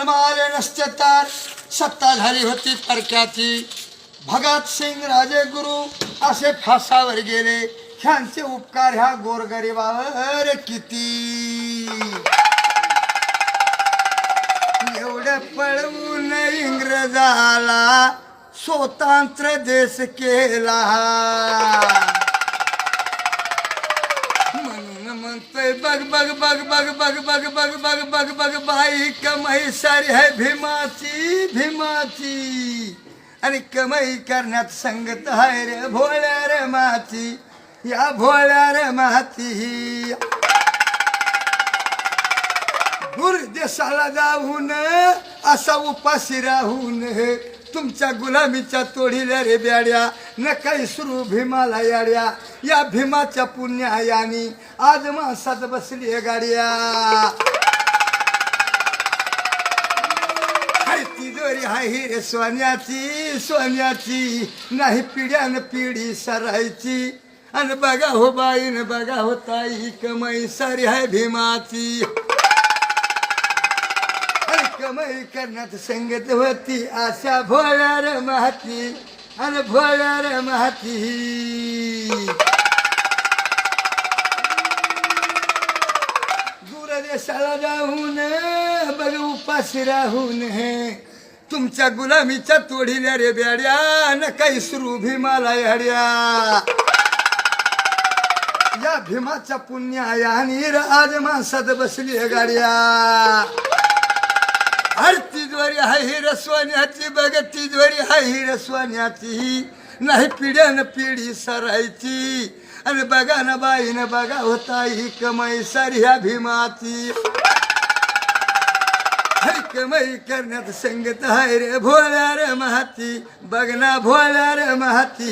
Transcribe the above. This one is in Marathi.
जन्म आले नसते तर सत्ता झाली होती परक्याची. भगत सिंग राजे गुरु असे फासावर गेले. ह्यांचे उपकार ह्या गोरगरिबावर किती? एवढं पळवून इंग्रजाला स्वतंत्र देश केला. बग बघ बघ बघ बघ बघ बघ बघ बघ बघ बघ बाई कमाई सारी है भीमाची भीमाची आणि कमाई करण्यात संगत आहे रे भोळ्या रे माची या भोळ्या रे माती दूर देशाला जाऊन असा उपाशी राहून तुमच्या गुलामीच्या तोडील्या रे ब्याड्या. न काही सुरू भीमाला याड्या. या भीमाच्या पुण्यायानी आज माणसात बसली गाड्या. हाय ती दोरी हाय ही रे सोन्याची सोन्याची. नाही पिढ्यान पिढी सरायची. आणि बघा हो बाईन बघा हो ताई कमाई सारी हाय भीमाची. आणि करण्यात संगत होती आशा भोळ्या रे माती आणि भोळ्या रे माती दूरदेशाला जाऊन बघ उपाशी राहून तुमच्या गुलामीच्या तोडील्या रे ब्याड्या न काही सुरू भीमाला याड्या. या भीमाच्या पुण्या आणि आज माणसात बसली गाड्या. हर तिजवरी हाय ही रसवान्याची बघ तिजवरी हाय ही रसवान्याची. नाही पिढ्यानं पिढी सरायची. आणि बघा ना बाईनं बघा होता ही कमाई सारी ह्या भीमाची हरी कमाई करण्यात संगत हाय रे भोळ्या रे महाती. बघ ना भोळ्या रे महाती.